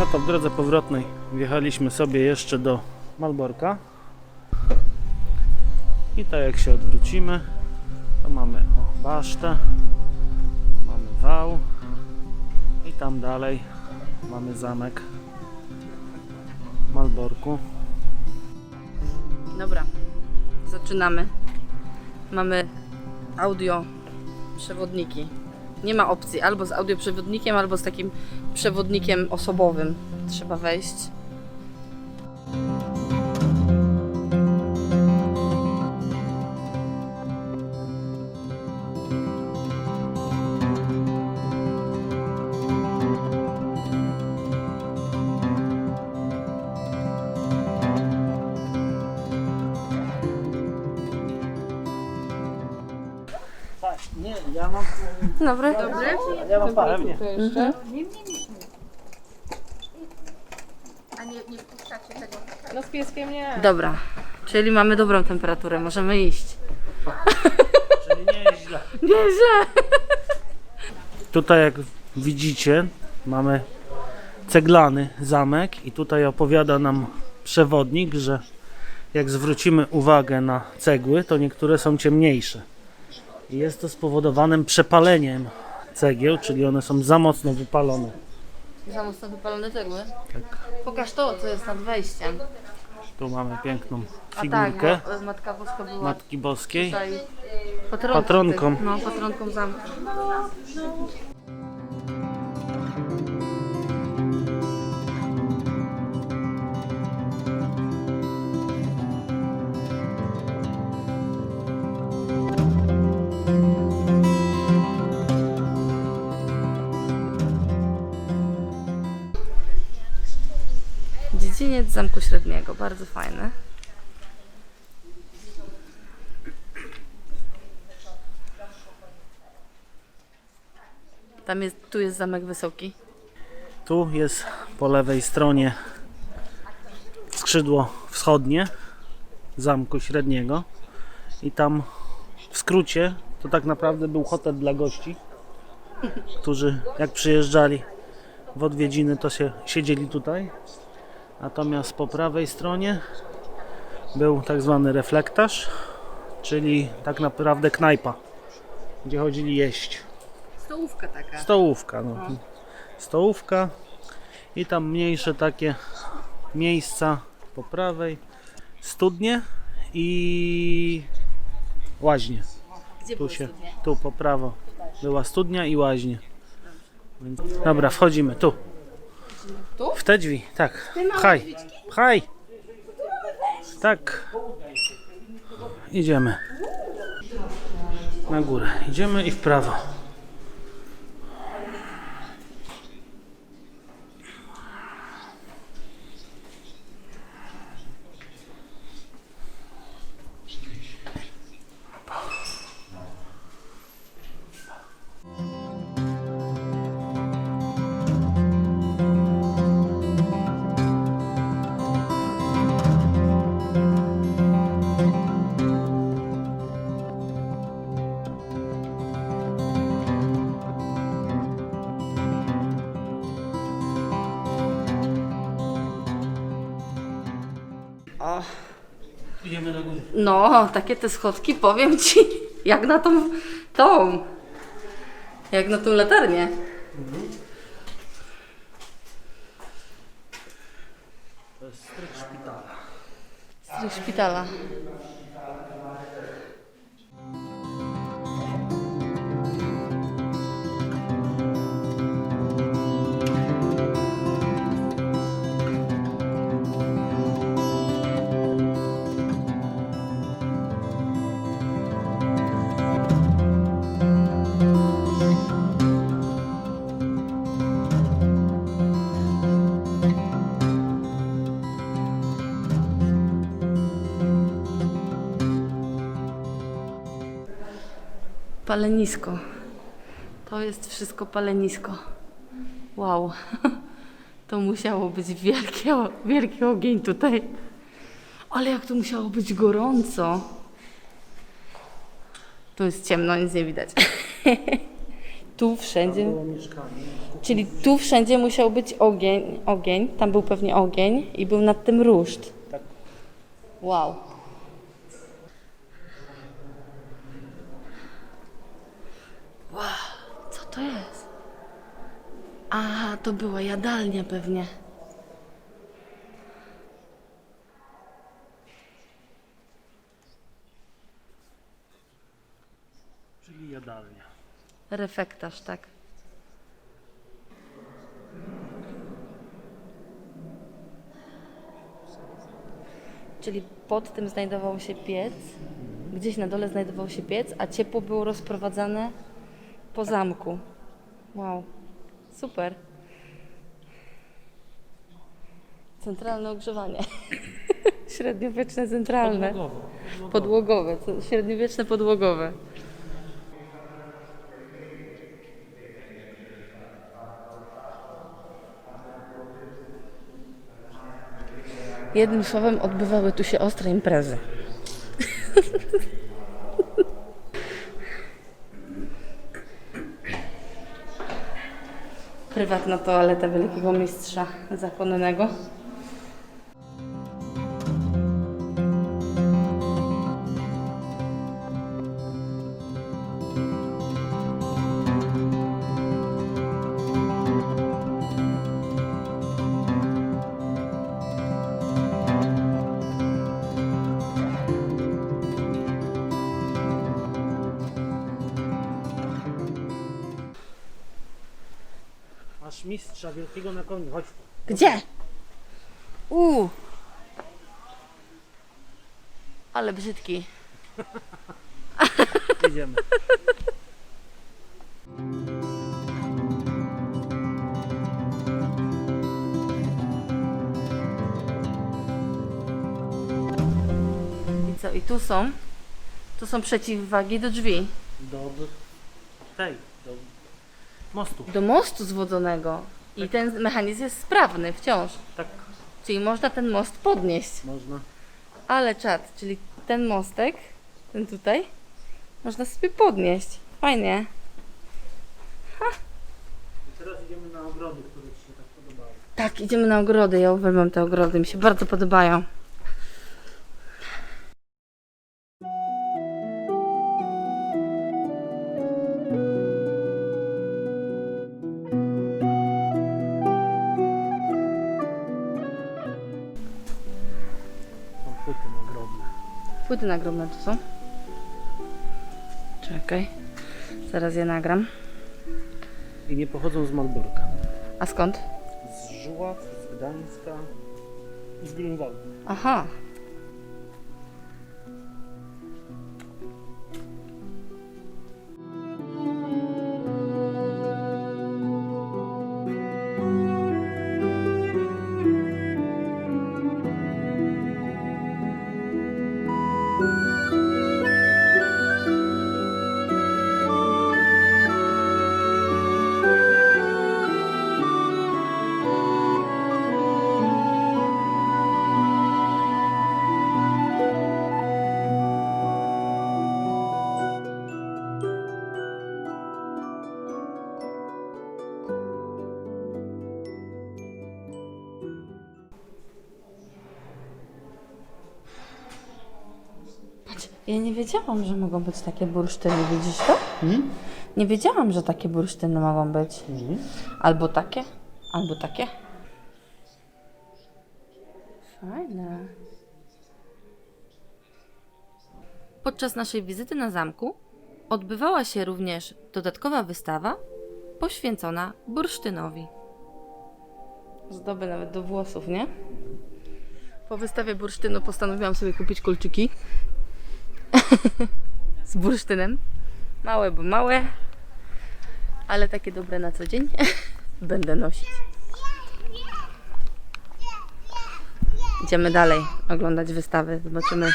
No to w drodze powrotnej wjechaliśmy sobie jeszcze do Malborka. I tak jak się odwrócimy, to mamy o, basztę, mamy wał i tam dalej mamy zamek Malborku. Dobra, zaczynamy. Mamy audio przewodniki. Nie ma opcji albo z audioprzewodnikiem, albo z takim przewodnikiem osobowym. Trzeba wejść. Tak, nie, ja mam. Dobry. Dobry. Ja mam pewnie. No z pieskiem nie. Dobra, czyli mamy dobrą temperaturę, możemy iść. Czyli nie jest źle. Nieźle. Tutaj jak widzicie mamy ceglany zamek i tutaj opowiada nam przewodnik, że jak zwrócimy uwagę na cegły, to niektóre są ciemniejsze. I jest to spowodowanym przepaleniem cegieł, czyli one są za mocno wypalone. Za mocno wypalone cegły? Tak. Pokaż to, co jest nad wejściem. Tu mamy piękną A tak, figurkę bo Matka Boska była Matki Boskiej. patronką. Patronką. No, patronką zamku. Zamku Średniego, bardzo fajny. Tam jest, tu jest Zamek Wysoki. Tu jest po lewej stronie skrzydło wschodnie zamku średniego i tam w skrócie to tak naprawdę był hotel dla gości, którzy jak przyjeżdżali w odwiedziny to się siedzieli tutaj. Natomiast po prawej stronie był tak zwany reflektarz, czyli tak naprawdę knajpa, gdzie chodzili jeść. Stołówka taka. Stołówka, no. Stołówka i tam mniejsze takie miejsca po prawej, studnie i łaźnie. Gdzie Tu się, studnie? tu po prawo była studnia i łaźnie. Dobra, wchodzimy tu. Tu? W te drzwi, tak. Pchaj, pchaj. Tak. Idziemy. Na górę. Idziemy i w prawo. O, Idziemy do góry. no, takie te schodki, powiem Ci, jak na tą, tą, jak na tą latarnię. To jest strych szpitala. Strych szpitala. Palenisko. To jest wszystko palenisko. Wow. To musiało być wielkie, wielki ogień tutaj. Ale jak to musiało być gorąco. Tu jest ciemno, nic nie widać. tu wszędzie. Czyli tu wszędzie musiał być ogień, ogień, tam był pewnie ogień i był nad tym ruszt. Tak. Wow, co to jest? A, to była jadalnia pewnie. Czyli jadalnia. Refektarz, tak. Czyli pod tym znajdował się piec, gdzieś na dole znajdował się piec, a ciepło było rozprowadzane po zamku. Wow, super. Centralne ogrzewanie. Średniowieczne centralne. Podłogowe, co- średniowieczne podłogowe. Jednym słowem odbywały tu się ostre imprezy. Prywatna toaleta wielkiego mistrza zakonnego. Mistrza wielkiego na koniu, chodź. Gdzie? U. Ale brzydki. Jedziemy. I co? I tu są? Tu są przeciwwagi do drzwi. Do tej, do mostu. Do mostu zwodzonego. I ten mechanizm jest sprawny wciąż. Tak Czyli można ten most podnieść. można. Ale czad, czyli ten mostek, ten tutaj, można sobie podnieść. Fajnie. I teraz idziemy na ogrody, które Ci się tak podobały. Tak, idziemy na ogrody. Ja uwielbiam te ogrody, mi się bardzo podobają. Płyty nagrobne tu są. Czekaj, zaraz je nagram. I nie pochodzą z Malborka. A skąd? Z Żuław, z Gdańska i z Grunwaldu. Aha. Ja nie wiedziałam, że mogą być takie bursztyny, widzisz to? Hmm? Nie wiedziałam, że takie bursztyny mogą być. Mhm. Albo takie, albo takie. Fajne. Podczas naszej wizyty na zamku odbywała się również dodatkowa wystawa poświęcona bursztynowi. Zdoby nawet do włosów, nie? Po wystawie bursztynu postanowiłam sobie kupić kulczyki z bursztynem. Małe, bo małe, ale takie dobre na co dzień będę nosić. Idziemy dalej oglądać wystawy. Zobaczymy,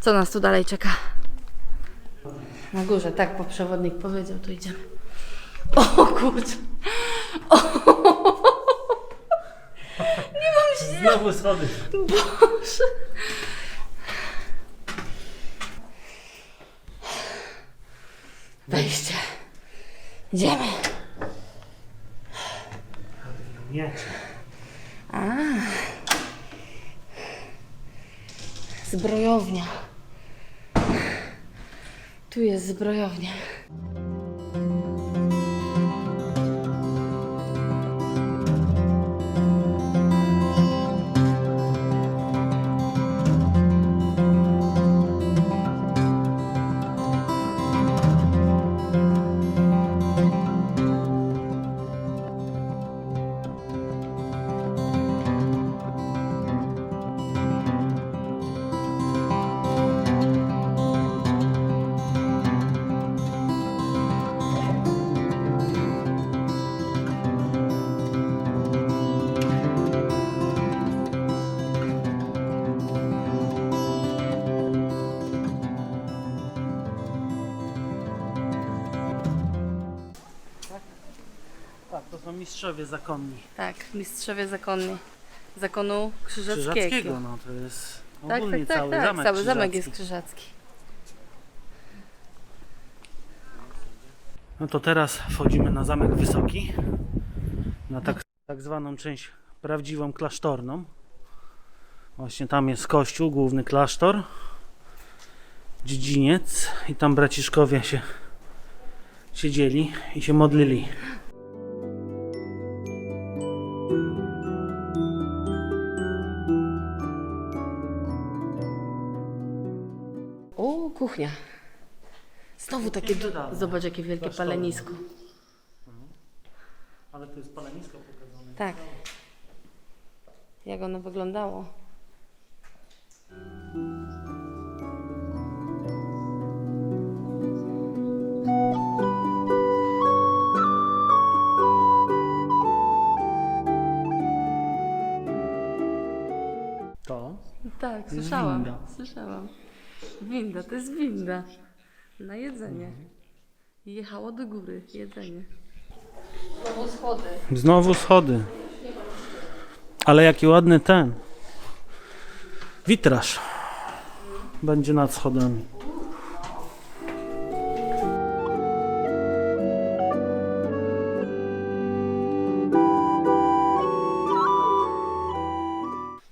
co nas tu dalej czeka. Na górze, tak, bo przewodnik powiedział, to idziemy. O kurczę! Znowu schody. Boże! Wejście. Idziemy. Nie. Zbrojownia. Tu jest zbrojownia. Mistrzowie zakonni. Tak, mistrzowie zakonni. Zakonu krzyżackiego. Krzyżackiego, no to jest Tak, ogólnie tak, tak, cały tak. zamek Cały zamek jest krzyżacki. No to teraz wchodzimy na Zamek Wysoki, na tak, tak zwaną część prawdziwą klasztorną. Właśnie tam jest kościół, główny klasztor, dziedziniec i tam braciszkowie się siedzieli i się modlili. Kuchnia. Znowu takie. Du-. Zobacz, jakie wielkie Klasztorne. palenisko. Ale to jest palenisko pokazane. Tak. Jak ono wyglądało. To Tak, słyszałam. winda. Słyszałam. Winda, to jest winda. Na jedzenie. Jechało do góry jedzenie. Znowu schody. Znowu schody. Ale jaki ładny ten. Witraż. Będzie nad schodami.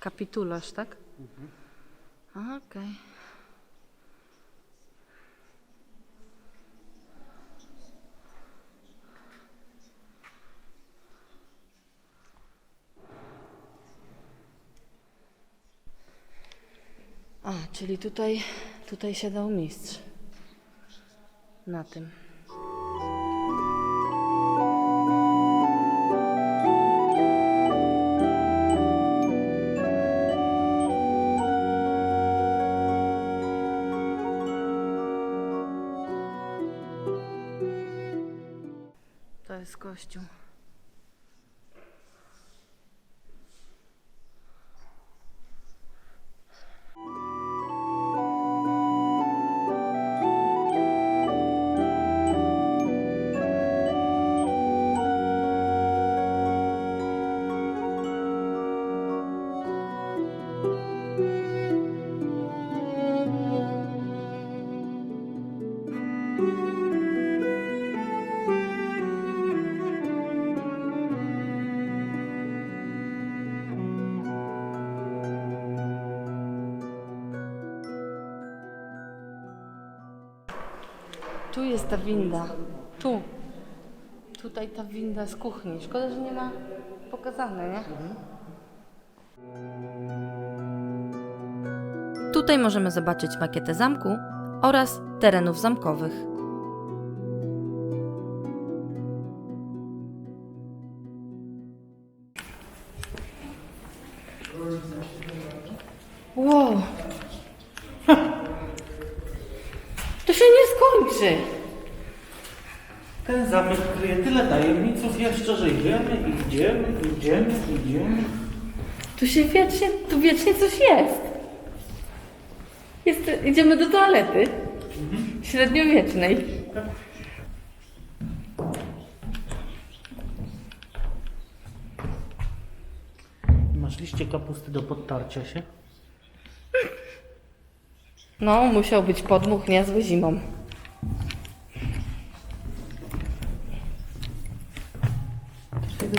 Kapitularz, tak? A, Okej. A, czyli tutaj, tutaj siadał mistrz. Na tym. Tu jest ta winda. Tu. Tutaj ta winda z kuchni. Szkoda, że nie ma pokazane, nie? Tutaj możemy zobaczyć makietę zamku oraz terenów zamkowych. Ten zamek kryje tyle tajemniców jeszcze, że idziemy, idziemy, idziemy, idziemy. Tu się wiecznie, tu wiecznie coś jest. jest idziemy do toalety. Średniowiecznej. Masz liście kapusty do podtarcia się? No, musiał być podmuch niezły zimą.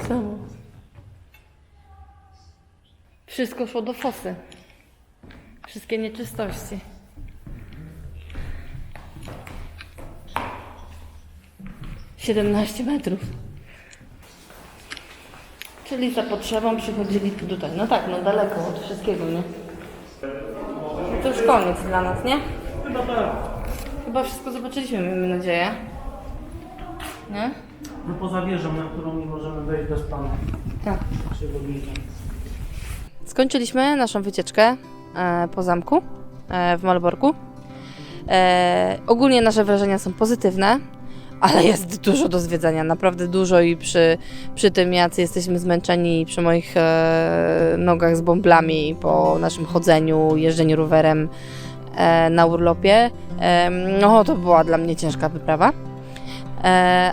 samo. Wszystko szło do fosy. Wszystkie nieczystości. Siedemnaście metrów. Czyli za potrzebą przychodzili tu tutaj. No tak, no daleko od wszystkiego, nie? To już koniec dla nas, nie? Chyba. Tak. Chyba wszystko zobaczyliśmy, miejmy nadzieję. Nie? No poza wieżą, na którą nie możemy wejść bez pana. Tak. Skończyliśmy naszą wycieczkę e, po zamku e, w Malborku. E, ogólnie nasze wrażenia są pozytywne, ale jest dużo do zwiedzania, naprawdę dużo i przy, przy tym, jacy jesteśmy zmęczeni przy moich e, nogach z bąblami po naszym chodzeniu, jeżdżeniu rowerem e, na urlopie, e, no to była dla mnie ciężka wyprawa,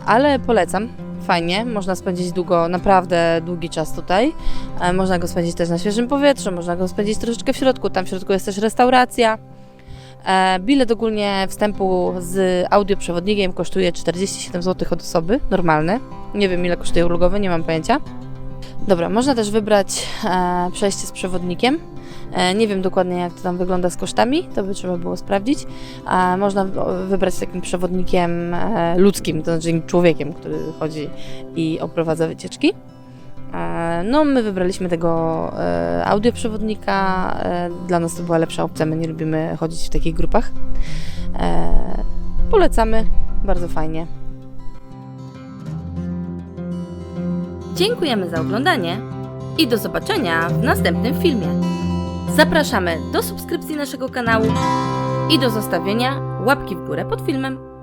ale polecam. Fajnie, można spędzić długo, naprawdę długi czas tutaj. E, Można go spędzić też na świeżym powietrzu, można go spędzić troszeczkę w środku. Tam w środku jest też restauracja. E, Bilet ogólnie wstępu z audioprzewodnikiem kosztuje 47 zł od osoby, normalny. Nie wiem ile kosztuje ulgowy, nie mam pojęcia. Dobra, można też wybrać e, przejście z przewodnikiem. E, nie wiem dokładnie jak to tam wygląda z kosztami, to by trzeba było sprawdzić. Można wybrać z takim przewodnikiem e, ludzkim, to znaczy człowiekiem, który chodzi i oprowadza wycieczki. E, No, my wybraliśmy tego audioprzewodnika. Dla nas to była lepsza opcja. My nie lubimy chodzić w takich grupach. Polecamy, bardzo fajnie. Dziękujemy za oglądanie i do zobaczenia w następnym filmie. Zapraszamy do subskrypcji naszego kanału i do zostawienia łapki w górę pod filmem.